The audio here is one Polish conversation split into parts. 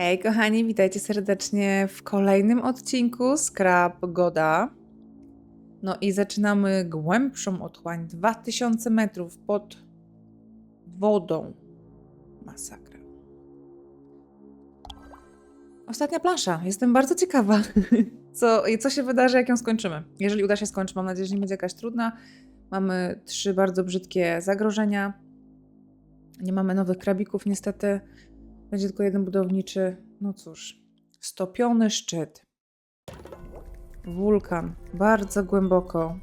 Hej kochani, witajcie serdecznie w kolejnym odcinku Scrap Goda. No i zaczynamy głębszą otchłań, 2000 metrów pod wodą. Masakra. Ostatnia plansza. Jestem bardzo ciekawa, co, co się wydarzy, jak ją skończymy. Jeżeli uda się skończyć, mam nadzieję, że nie będzie jakaś trudna. Mamy trzy bardzo brzydkie zagrożenia. Nie mamy nowych krabików, niestety. Będzie tylko jeden budowniczy. No cóż, stopiony szczyt. Wulkan. Bardzo głęboko.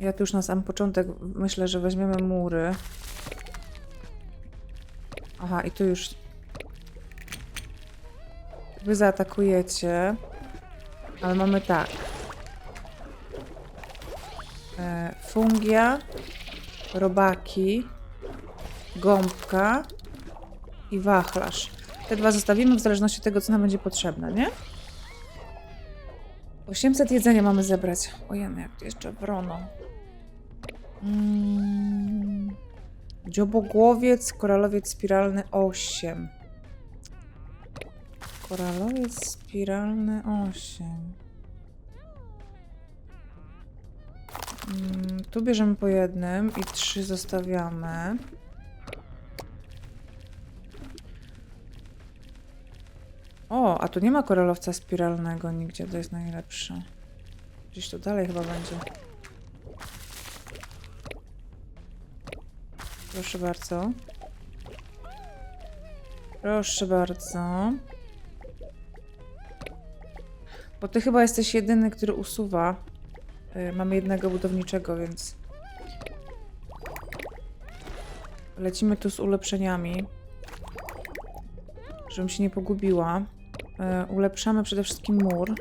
Ja tu już na sam początek myślę, że weźmiemy mury. Aha, i tu już wy zaatakujecie. Ale mamy tak. E, fungia, robaki, gąbka i wachlarz. Te dwa zostawimy w zależności od tego, co nam będzie potrzebne, nie? 800 jedzenia mamy zebrać. Ojej, jak to jeszcze wrono. Mm. Dziobogłowiec, koralowiec spiralny 8. Koralowiec spiralny 8. Mm, tu bierzemy po jednym i trzy zostawiamy. O, a tu nie ma koralowca spiralnego nigdzie, to jest najlepsze. Gdzieś tu dalej chyba będzie. Proszę bardzo. Proszę bardzo. Bo ty chyba jesteś jedyny, który usuwa. Y, Mamy jednego budowniczego, więc... Lecimy tu z ulepszeniami. Żebym się nie pogubiła. Y, Ulepszamy przede wszystkim mur.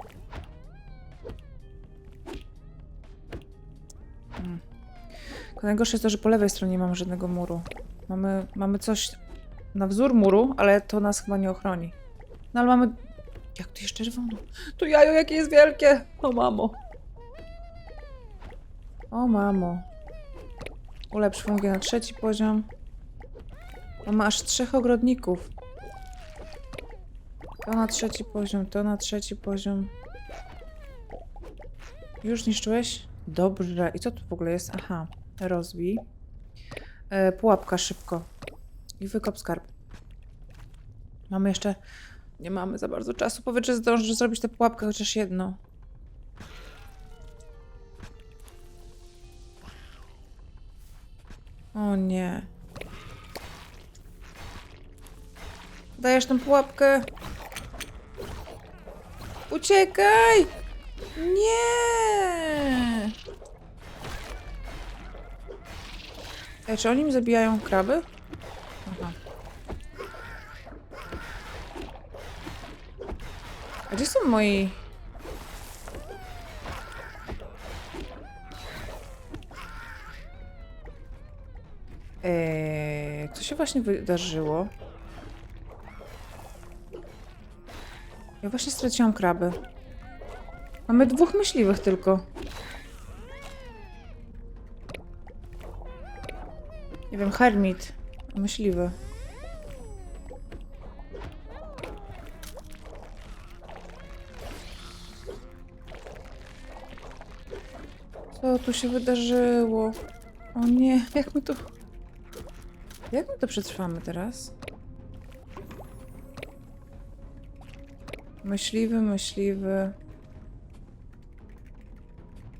Hmm. Najgorsze jest to, że po lewej stronie nie mamy żadnego muru. Mamy, mamy coś na wzór muru, ale to nas chyba nie ochroni. No ale mamy... Jak to jest czerwono? To jajo jakie jest wielkie! O mamo. O mamo. Ulepsz fungię na trzeci poziom. Mamy aż trzech ogrodników. To na trzeci poziom, to na trzeci poziom. Już niszczyłeś? Dobrze. I co tu w ogóle jest? Aha, rozwij. E, pułapka szybko. I wykop skarb. Mamy jeszcze... Nie mamy za bardzo czasu. Powiedz, że zdążysz zrobić tę pułapkę chociaż jedno. O nie. Dajesz tą pułapkę? Uciekaj! Nie! Czy oni mi zabijają kraby? Aha. A gdzie są moi... Eee, co się właśnie wydarzyło? Ja właśnie straciłam kraby. Mamy dwóch myśliwych tylko. Nie wiem, hermit. Myśliwy. Co tu się wydarzyło? O nie, jak my to... Jak my to przetrwamy teraz? Myśliwy, myśliwy.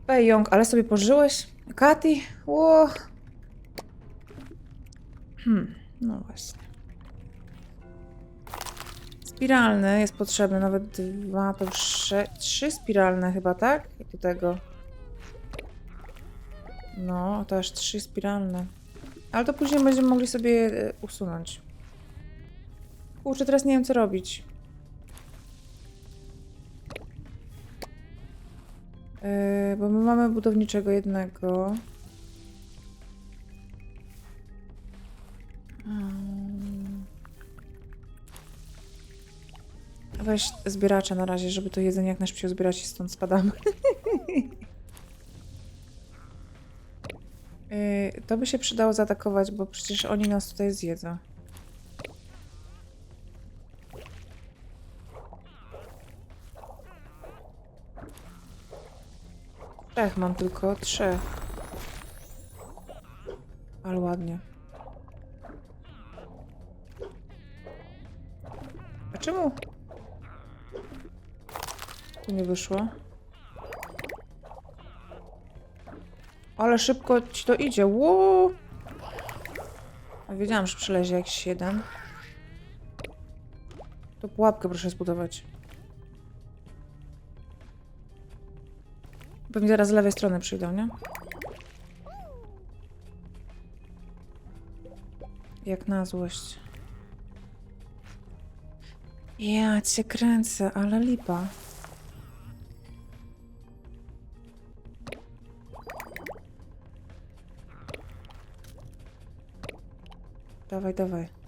Pejong, ale sobie pożyłeś? Kati? Ło. Hmm, no właśnie. Spiralny jest potrzebny, nawet dwa, to trzy, trzy spiralne chyba, tak? Do tego. No, to aż trzy spiralne. Ale to później będziemy mogli sobie je usunąć. Kurczę, teraz nie wiem co robić. Yy, bo my mamy budowniczego jednego. Mm. Weź zbieracza na razie, żeby to jedzenie jak najszybciej zbierać i stąd spadamy. Yy, to by się przydało zaatakować, bo przecież oni nas tutaj zjedzą. Trzech mam tylko, trzech. Ale ładnie. A czemu? Tu nie wyszło. Ale szybko ci to idzie. Ło! A wiedziałam, że przylezie jakiś jeden. To pułapkę proszę zbudować. Pewnie zaraz z lewej strony przyjdą, nie? Jak na złość. Ja cię kręcę, ale lipa. Dawaj, dawaj.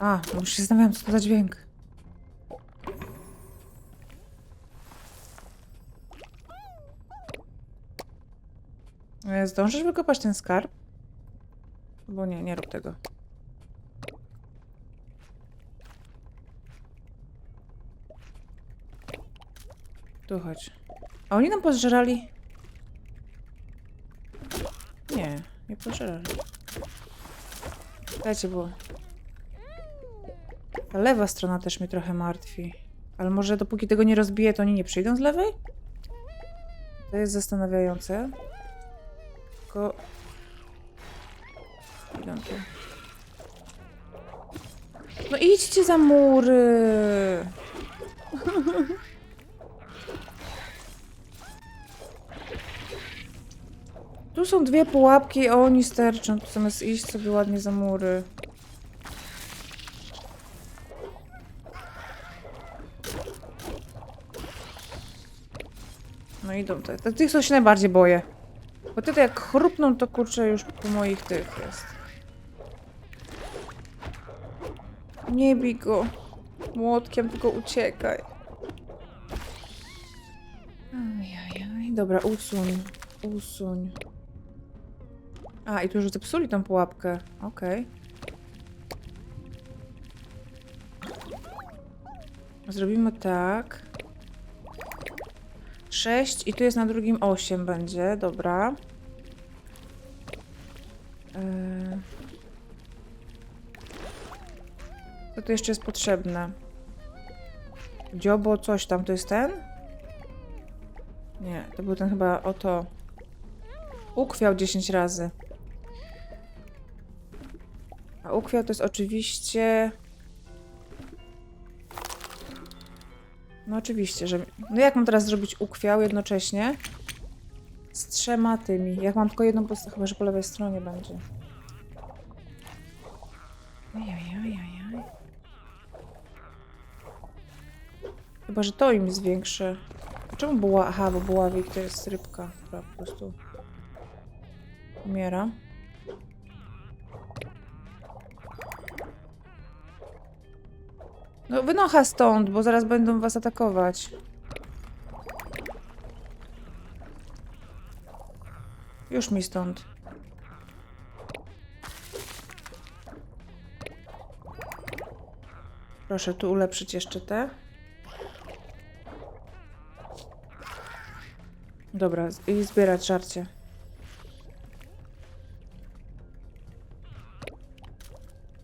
A, już się zastanawiałam, co to za dźwięk. E, Zdążysz wykopać ten skarb? Bo nie, nie rób tego. Tu chodź. A oni nam pozżerali? Nie, nie pożerali. Dajcie było. Ta lewa strona też mnie trochę martwi. Ale może dopóki tego nie rozbiję, to oni nie przyjdą z lewej? To jest zastanawiające. Tylko... Idą tu. No idźcie za mury! Tu są dwie pułapki, a oni sterczą, zamiast iść sobie ładnie za mury. No idą te. te tych, co się najbardziej boję. Bo te to jak chrupną, to kurczę już po moich tych jest. Nie bij go. Młotkiem, tylko uciekaj. Ajajaj. Dobra, usuń. Usuń. A, i tu już zepsuli tą pułapkę. Okej. Zrobimy tak. 6 i tu jest na drugim 8 będzie, dobra. Yy. Co tu jeszcze jest potrzebne? Dziobo, coś tam, to jest ten? Nie, to był ten chyba oto. Ukwiał 10 razy. A ukwiał to jest oczywiście... No oczywiście, że... No jak mam teraz zrobić ukwiał jednocześnie? Z trzema tymi. Jak mam tylko jedną postać, chyba że po lewej stronie będzie. Ajajajajaj. Chyba, że to im zwiększy. A Czemu była? Aha, bo buławik to jest rybka, która po prostu umiera. No wynocha stąd, bo zaraz będą was atakować. Już mi stąd. Proszę tu ulepszyć jeszcze te. Dobra, i zbierać żarcie.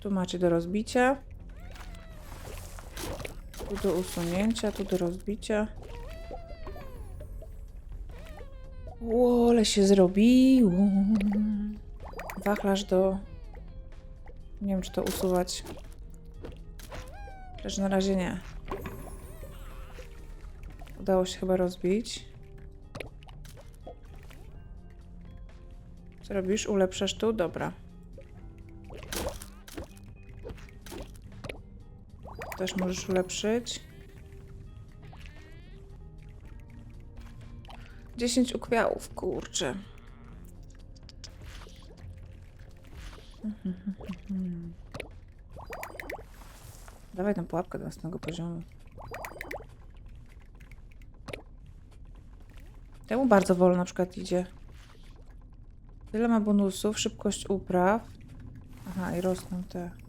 Tu macie do rozbicia. Tu do usunięcia, tu do rozbicia. Łole się zrobiło. Wachlarz do... Nie wiem, czy to usuwać. Lecz na razie nie. Udało się chyba rozbić. Co robisz? Ulepszasz tu? Dobra. Też możesz ulepszyć. 10 ukwiałów, kurczę. Dawaj tę pułapkę do następnego poziomu. Temu bardzo wolno na przykład idzie. Tyle ma bonusów, szybkość upraw. Aha, i rosną te.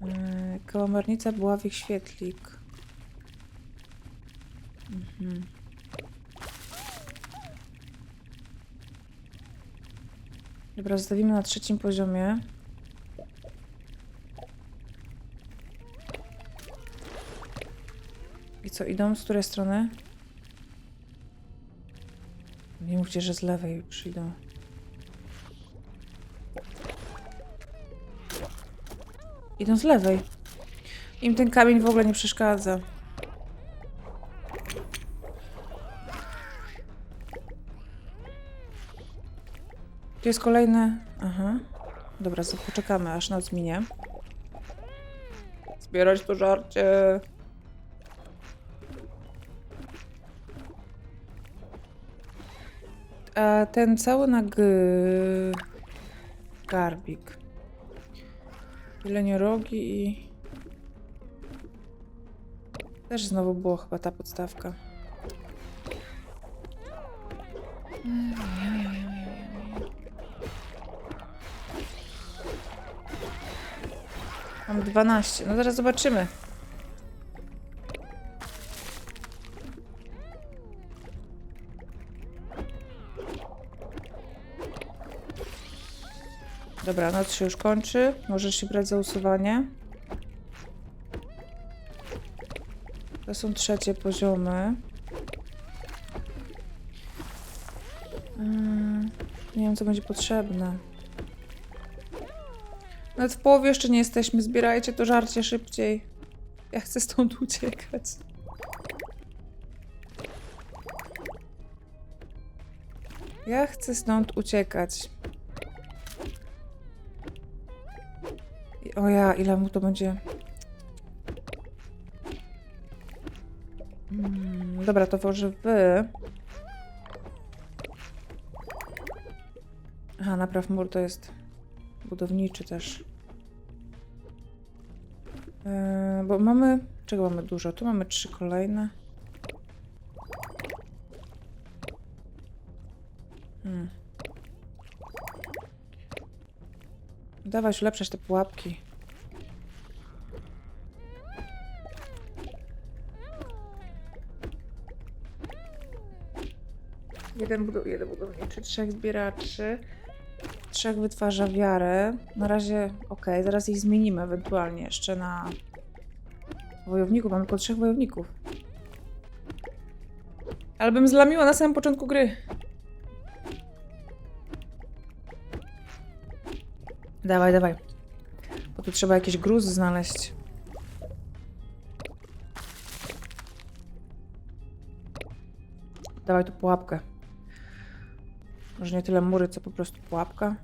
Yy, kałamarnica, buławik, świetlik. Mhm. Dobra, zostawimy na trzecim poziomie. I co, idą? Z której strony? Nie mówcie, że z lewej przyjdą. Idą z lewej. Im ten kamień w ogóle nie przeszkadza. Tu jest kolejne. Aha. Dobra, so poczekamy aż noc minie. Zbierać to żarcie. A ten cały nag... Garbik. Jeleniorogi i... Też znowu było chyba ta podstawka. Mam 12. No zaraz zobaczymy. Dobra, noc się już kończy. Możesz się brać za usuwanie. To są trzecie poziomy. Mm, nie wiem, co będzie potrzebne. Nawet w połowie jeszcze nie jesteśmy. Zbierajcie to żarcie szybciej. Ja chcę stąd uciekać. Ja chcę stąd uciekać. O ja, ile mu to będzie... Mm, dobra, to może wy... Aha, napraw mur to jest budowniczy też. Yy, bo mamy... Czego mamy dużo? Tu mamy trzy kolejne. Hmm. Dawaj ulepszać te pułapki. Jeden, budow jeden budowniczy, trzech zbieraczy, trzech wytwarza wiarę. Na razie ok, zaraz ich zmienimy ewentualnie jeszcze na wojowników. Mamy tylko trzech wojowników. Ale bym zlamiła na samym początku gry. Dawaj, dawaj. Bo tu trzeba jakiś gruz znaleźć. Dawaj tu pułapkę. Może nie tyle mury, co po prostu pułapka.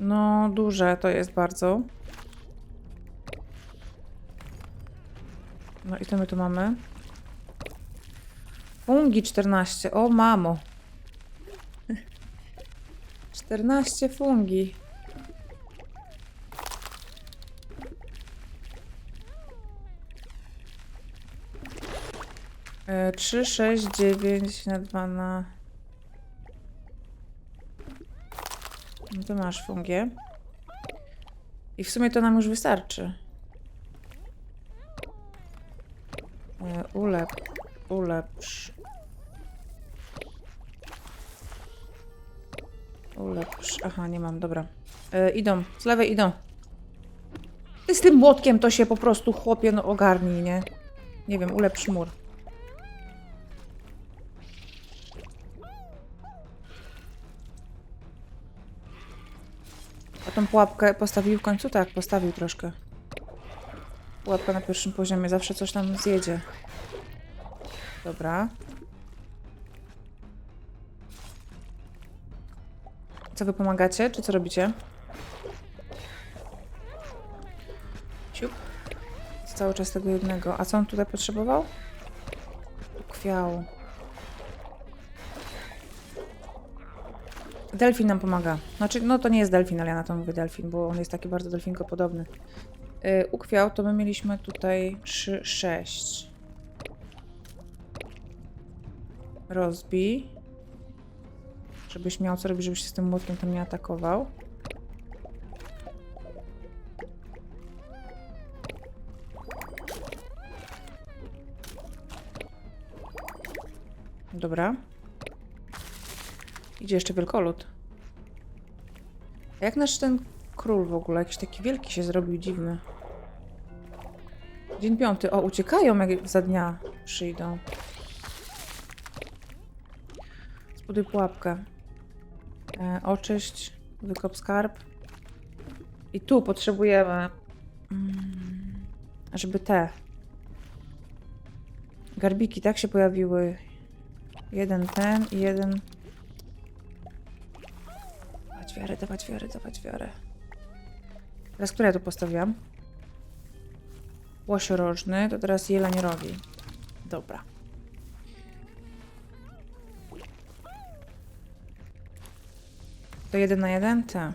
No, duże to jest bardzo. No i to my tu mamy. Fungi 14. O, mamo. 14 fungi. E, 3, 6, 9 na 2 na... No to masz fungię. I w sumie to nam już wystarczy. E, ulep, ulepsz. Ulepsz. Aha, nie mam, dobra. E, idą, z lewej idą. Ty z tym młotkiem to się po prostu chłopie, no ogarnij, nie? Nie wiem, ulepsz mur. Tą pułapkę postawił w końcu? Tak, postawił troszkę. Pułapka na pierwszym poziomie, zawsze coś tam zjedzie. Dobra. Co wy pomagacie, czy co robicie? Siup. Cały czas tego jednego. A co on tutaj potrzebował? Kwiał. Delfin nam pomaga. Znaczy, no to nie jest delfin, ale ja na to mówię delfin, bo on jest taki bardzo delfinko podobny. Yy, ukwiał to my mieliśmy tutaj 3, 6. Rozbij. Żebyś miał co robić, żebyś się z tym młotkiem tam nie atakował. Dobra. Idzie jeszcze wielkolud. Jak nasz ten król w ogóle? Jakiś taki wielki się zrobił, dziwny. Dzień piąty. O, uciekają jak za dnia przyjdą. Zbuduj pułapkę. E, oczyść. Wykop skarb. I tu potrzebujemy... Mm, żeby te... Garbiki, tak się pojawiły. Jeden ten i jeden... Wiarę, dawać wiarę, dawać wiarę. Teraz które ja tu postawiłam? Łosiorożny, to teraz jeleń rogi. Dobra. To jeden na jeden? Tak.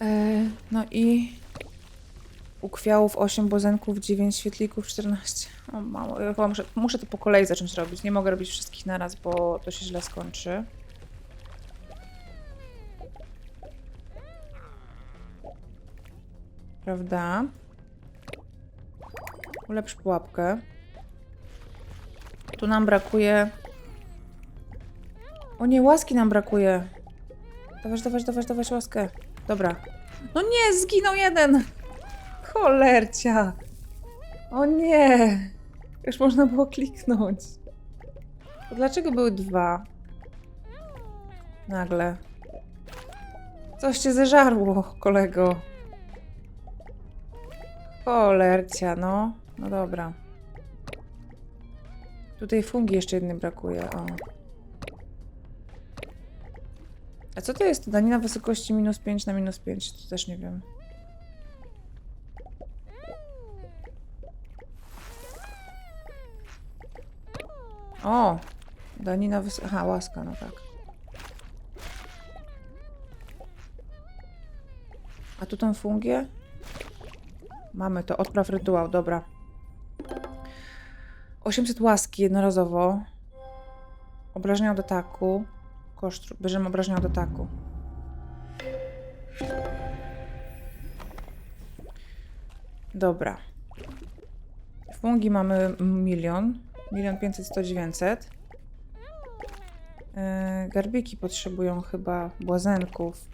E, no i ukwiałów 8, bozenków 9, świetlików 14. O mało, ja chyba muszę, muszę to po kolei zacząć robić. Nie mogę robić wszystkich naraz, bo to się źle skończy. Prawda? Ulepsz pułapkę. Tu nam brakuje... O nie, łaski nam brakuje. Dawać, dawać, dawać, dawać łaskę. Dobra. No nie, zginął jeden! Cholercia! O nie! Już można było kliknąć. To dlaczego były dwa? Nagle. Coś cię zeżarło, kolego. Cholercia, no. No dobra. Tutaj fungi jeszcze jednej brakuje, o. A co to jest? Danina wysokości minus 5 na minus 5? To też nie wiem. O! Danina wys... Aha, łaska, no tak. A tu tą fungię? Mamy to. Odpraw rytuał, dobra. 800 łaski jednorazowo. Obrażenia od ataku. Koszt. Bierzemy obrażenia od ataku. Dobra. Fungi mamy milion. Milion pięćset, sto dziewięćset. Yy, Garbiki potrzebują chyba błazenków.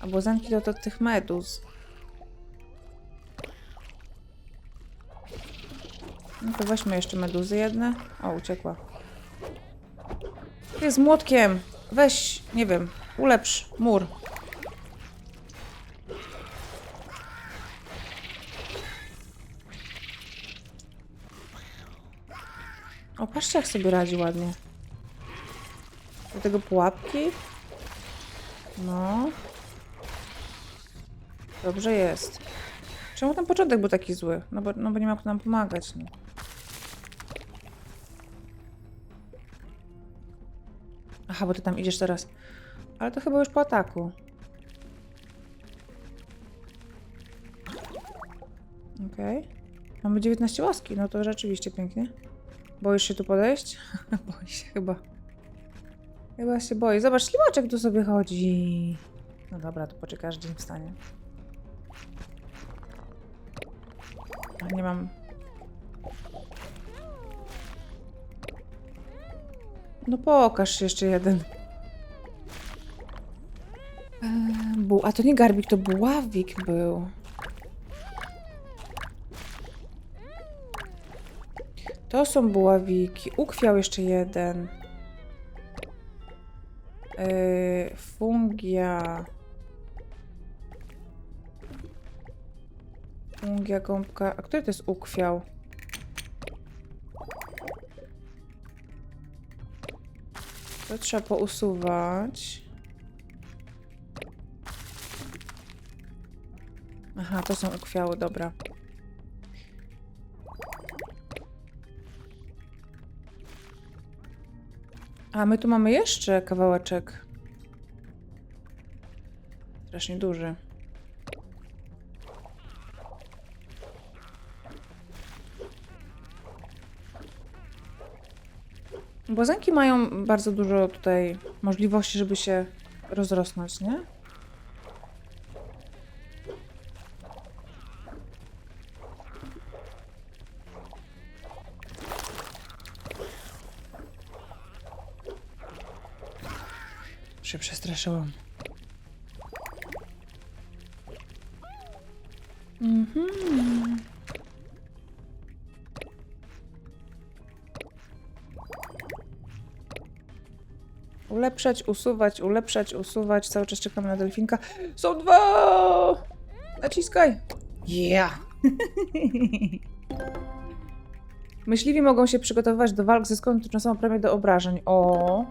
A błazenki to, to tych meduz. No to weźmy jeszcze meduzy jedne. O, uciekła. Ty z młotkiem. Weź, nie wiem, ulepsz mur. O, patrzcie jak sobie radzi ładnie. Do tego pułapki. No. Dobrze jest. Czemu ten początek był taki zły? No bo, no bo nie ma kto nam pomagać. No. Aha, bo ty tam idziesz teraz. Ale to chyba już po ataku. Okej. Mamy 19 łaski, no to rzeczywiście pięknie. Boisz się tu podejść? boi się chyba. Chyba się boi. Zobacz, ślimaczek tu sobie chodzi. No dobra, to poczekasz dzień wstanie. Nie mam... No pokaż jeszcze jeden. Eee, bu A to nie garbik, to buławik był. To są buławiki. Ukwiał jeszcze jeden. Yy, fungia. Fungia, gąbka. A który to jest ukwiał? To trzeba pousuwać. Aha, to są ukwiały, dobra. A my tu mamy jeszcze kawałeczek. Strasznie duży. Błazenki mają bardzo dużo tutaj możliwości, żeby się rozrosnąć, nie? Się przestraszyłam. Mhm. Ulepszać, usuwać, ulepszać, usuwać. Cały czas czekamy na delfinka. Są dwa! Naciskaj! Yeah! Myśliwi mogą się przygotowywać do walk, zyskując tymczasową premię do obrażeń. O!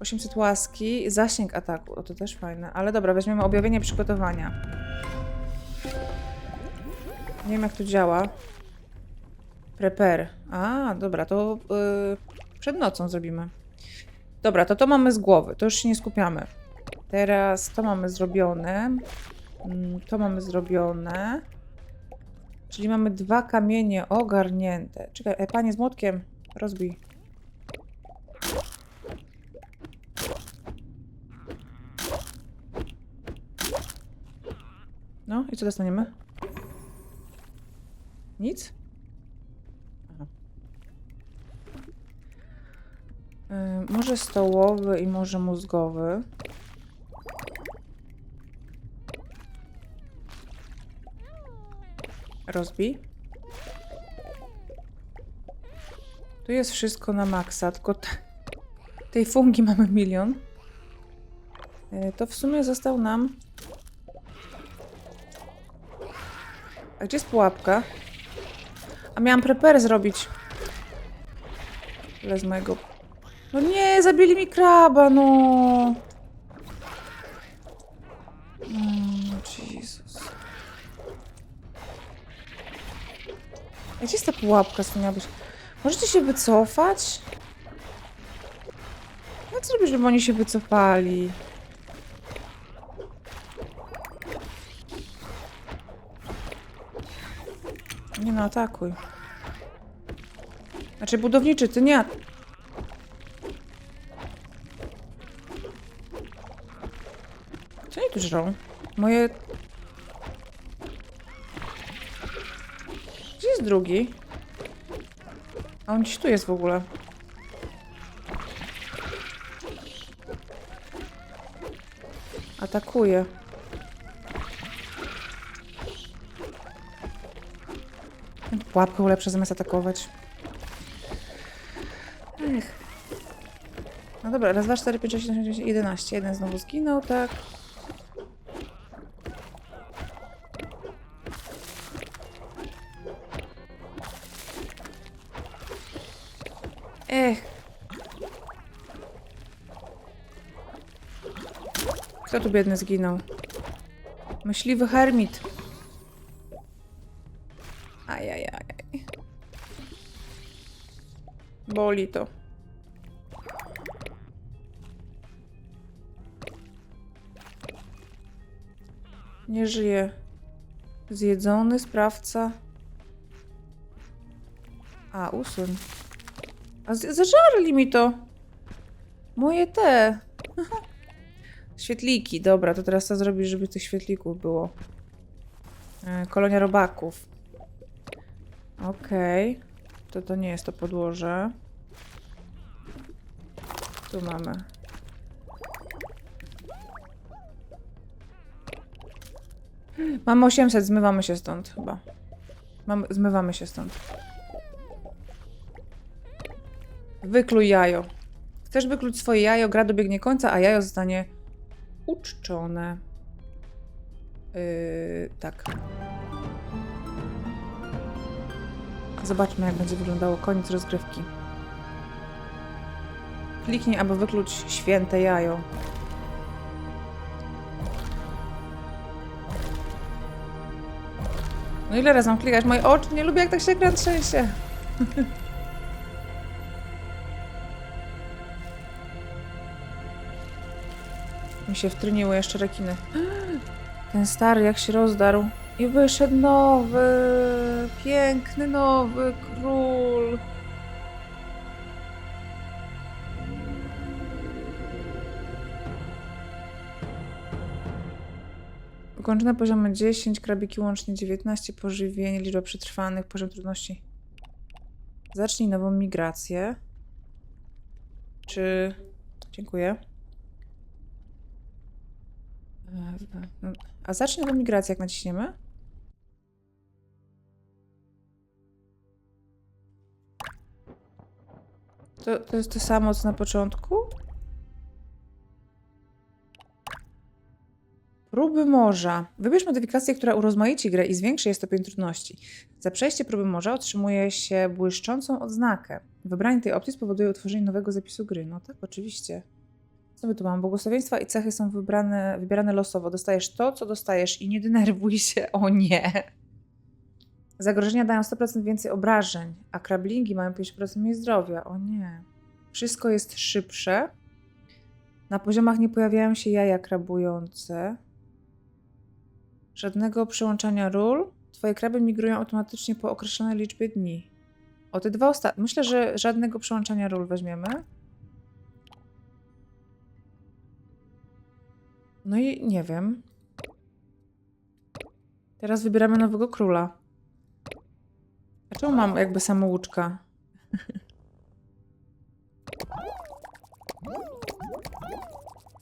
800 łaski, zasięg ataku. O, to też fajne. Ale dobra, weźmiemy objawienie przygotowania. Nie wiem, jak to działa. Prepare. A, dobra, to yy, przed nocą zrobimy. Dobra, to to mamy z głowy. To już się nie skupiamy. Teraz to mamy zrobione. Mm, To mamy zrobione. Czyli mamy dwa kamienie ogarnięte. Czekaj, e, panie z młotkiem, rozbij. No i co dostaniemy? Nic? Aha. Y, może stołowy i może mózgowy. Rozbij. Tu jest wszystko na maksa, tylko te, tej fungi mamy milion. Y, To w sumie został nam... A gdzie jest pułapka? A miałam prepare zrobić. Tyle z mojego... No nie, zabili mi kraba, no! Mm, Jezus. Gdzie jest ta pułapka, co miała być? Możecie się wycofać? No co robisz, żeby oni się wycofali? Nie no, atakuj. Znaczy budowniczy, ty nie. Tu żrą? Moje... Gdzie jest drugi? A on gdzieś tu jest w ogóle. Atakuje. Pułapkę ulepszę zamiast atakować. Ech. No dobra, raz, dwa, cztery, pięć, sześć, siedem, osiem, dziewięć, jedenaście. Jeden znowu zginął, tak. Tu biedny zginął? Myśliwy hermit. Ajajaj. Boli to. Nie żyje. Zjedzony sprawca. A, usuń. A zażarli mi to. Moje te. Świetliki, dobra, to teraz co zrobić, żeby tych świetlików było? E, Kolonia robaków. Okej. To to nie jest to podłoże. Tu mamy. Mamy 800, zmywamy się stąd chyba. Mamy, zmywamy się stąd. Wykluj jajo. Chcesz wykluć swoje jajo, gra dobiegnie końca, a jajo zostanie uczczone. Yy, tak. Zobaczmy, jak będzie wyglądało koniec rozgrywki. Kliknij, aby wykluć święte jajo. No ile razy mam klikać? Moje oczy nie lubię, jak tak się ekran trzęsie. Mi się wtryniły jeszcze rekiny. Ten stary jak się rozdarł. I wyszedł nowy, piękny nowy król. Ukończone poziomy 10, krabiki łącznie 19, pożywienie, liczba przetrwanych, poziom trudności. Zacznij nową migrację. Czy Dziękuję. No, A zacznie nową migrację, jak naciśniemy? To, to jest to samo, co na początku? Próby morza. Wybierz modyfikację, która urozmaici grę i zwiększy jej stopień trudności. Za przejście próby morza otrzymuje się błyszczącą odznakę. Wybranie tej opcji spowoduje utworzenie nowego zapisu gry. No tak, oczywiście. My tu mamy? Błogosławieństwa i cechy są wybrane, wybierane losowo. Dostajesz to, co dostajesz i nie denerwuj się. O nie! Zagrożenia dają 100% więcej obrażeń, a krablingi mają 50% mniej zdrowia. O nie. Wszystko jest szybsze. Na poziomach nie pojawiają się jaja krabujące. Żadnego przełączania ról. Twoje kraby migrują automatycznie po określonej liczbie dni. O te dwa ostatnie. Myślę, że żadnego przełączania ról weźmiemy. No i nie wiem. Teraz wybieramy nowego króla. A czemu mam jakby samouczka?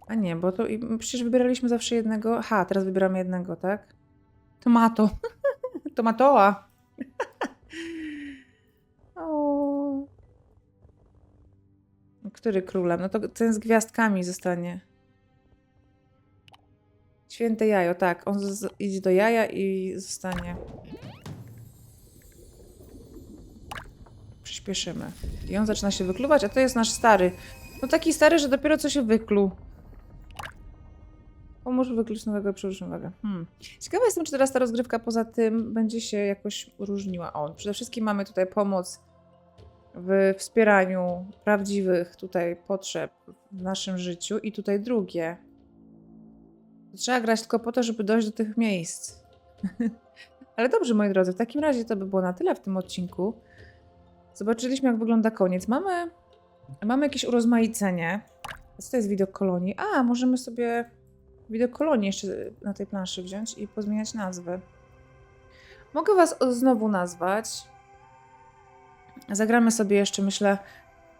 A nie, bo to przecież wybieraliśmy zawsze jednego. Aha, teraz wybieramy jednego, tak? Tomato. Tomatoa. Który królem? No to ten z gwiazdkami zostanie. Święte jajo, tak. On idzie do jaja i zostanie. Przyspieszymy. I on zaczyna się wykluwać, a to jest nasz stary. No taki stary, że dopiero co się wykluł. Pomóż wykluć nowego uwagę. Hmm. Ciekawa jestem, czy teraz ta rozgrywka poza tym będzie się jakoś różniła. O, przede wszystkim mamy tutaj pomoc w wspieraniu prawdziwych tutaj potrzeb w naszym życiu i tutaj drugie. Trzeba grać tylko po to, żeby dojść do tych miejsc. Ale dobrze, moi drodzy, w takim razie to by było na tyle w tym odcinku. Zobaczyliśmy, jak wygląda koniec. Mamy, mamy jakieś urozmaicenie. Co to jest widok kolonii? A, możemy sobie widok kolonii jeszcze na tej planszy wziąć i pozmieniać nazwy. Mogę was znowu nazwać. Zagramy sobie jeszcze, myślę,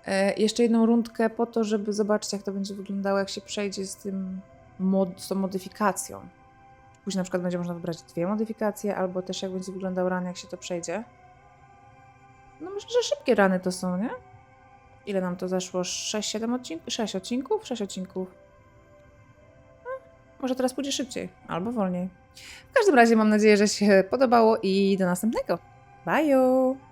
e, jeszcze jedną rundkę po to, żeby zobaczyć, jak to będzie wyglądało, jak się przejdzie z tym mod, z tą modyfikacją. Później na przykład będzie można wybrać dwie modyfikacje, albo też jak będzie wyglądał ran, jak się to przejdzie. No myślę, że szybkie rany to są, nie? Ile nam to zeszło? 6-7 odcinków? 6 odcinków? 6 odcinków. No, może teraz pójdzie szybciej, albo wolniej. W każdym razie mam nadzieję, że się podobało i do następnego. Bye!